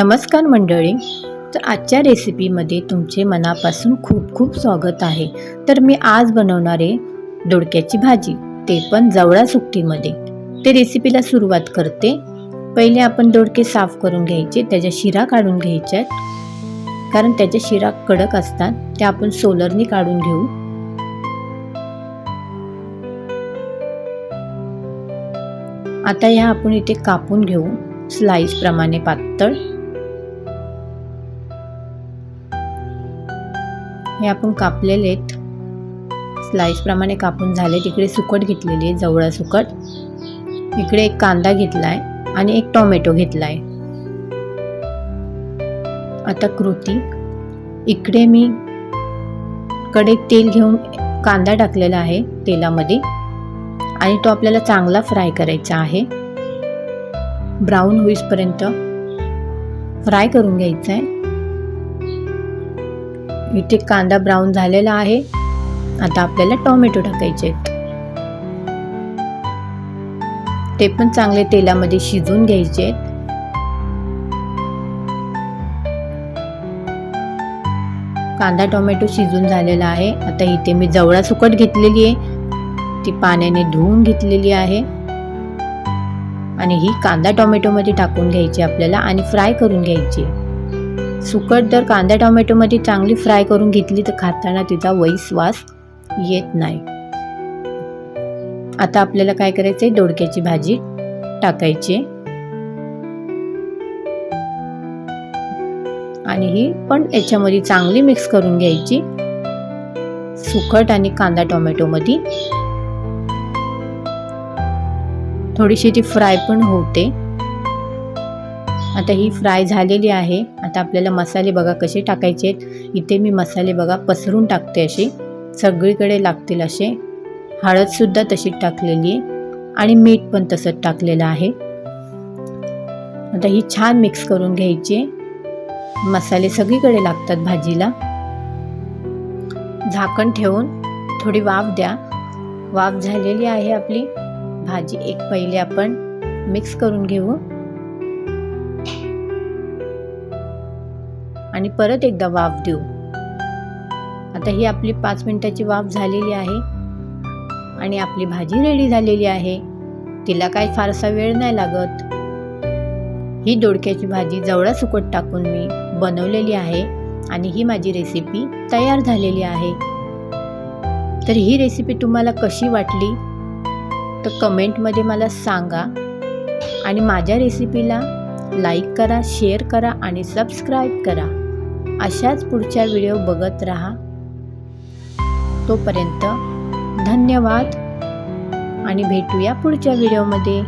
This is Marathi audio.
नमस्कार मंडळी. तर आजच्या रेसिपीमध्ये तुमचे मनापासून खूप खूप स्वागत आहे. तर मी आज बनवणारे दोडक्याची भाजी. ते पण जवळा सुट्टीमध्ये. ते रेसिपीला सुरुवात करते. पहिले आपण दोडके साफ करून घ्यायचे. त्याच्या शिरा काढून घ्यायच्या कारण त्याच्या शिरा कडक असतात. त्या आपण सोलरनी काढून घेऊ. आता ह्या आपण इथे कापून घेऊ. स्लाईसप्रमाणे पातळ. हे आपण कापलेले आहेत. स्लाईसप्रमाणे कापून झाले. तिकडे सुकट घेतलेली आहे जवळ सुकट. इकडे एक कांदा घेतला आहे आणि एक टोमॅटो घेतला आहे आता कृती. इकडे मी कडे तेल घेऊन कांदा टाकलेला आहे तेलामध्ये आणि तो आपल्याला चांगला फ्राय करायचा आहे. ब्राऊन होईसपर्यंत फ्राय करून घ्यायचा आहे इथे कांदा ब्राऊन झालेला आहे. आता आपल्याला टोमॅटो टाकायचे आहेत. ते पण चांगले तेलामध्ये शिजून घ्यायचे आहेत. कांदा टोमॅटो शिजून झालेला आहे. आता इथे मी जवळा सुकट घेतलेली आहे. ती पाण्याने धुवून घेतलेली आहे. आणि ही कांदा टोमॅटोमध्ये टाकून घ्यायची आपल्याला आणि फ्राय करून घ्यायची सुकट जर कांदा टोमॅटोमध्ये चांगली फ्राय करून घेतली तर खाताना तिचा वैस वास येत नाही. आता आपल्याला काय करायचं आहे दोडक्याची भाजी टाकायची. आणि ही पण याच्यामध्ये चांगली मिक्स करून घ्यायची. सुकट आणि कांदा टोमॅटोमध्ये. थोडीशी ती फ्राय पण होते. आता ही फ्राय झालेली आहे. आता आपल्याला मसाले बघा कसे टाकायचे आहेत. इथे मी मसाले बघा पसरून टाकते असे. सगळीकडे लागतील असे. हळदसुद्धा तशीच टाकलेली आहे. आणि मीठ पण तसंच टाकलेलं आहे. आता ही छान मिक्स करून घ्यायची मसाले सगळीकडे लागतात भाजीला. झाकण ठेवून थोडी वाफ द्या. वाफ झालेली आहे आपली. भाजी एक पहिले आपण. मिक्स करून घेऊ. आणि परत एकदा वाफ देऊ. आता ही आपली पाच मिनिटाची वाफ झालेली आहे. आणि आपली भाजी रेडी झालेली आहे. तिला काय फारसा वेळ नाही लागत. ही दोडक्याची भाजी जवळा सुकट टाकून मी बनवलेली आहे आणि ही माझी रेसिपी तयार झालेली आहे. तर ही रेसिपी तुम्हाला कशी वाटली? तर कमेंटमध्ये मला सांगा. आणि माझ्या रेसिपीला लाईक करा शेअर करा आणि सबस्क्राईब करा. अशाच पुढच्या व्हिडिओ बघत राहा. तोपर्यंत धन्यवाद. आणि भेटूया पुढच्या व्हिडिओमध्ये.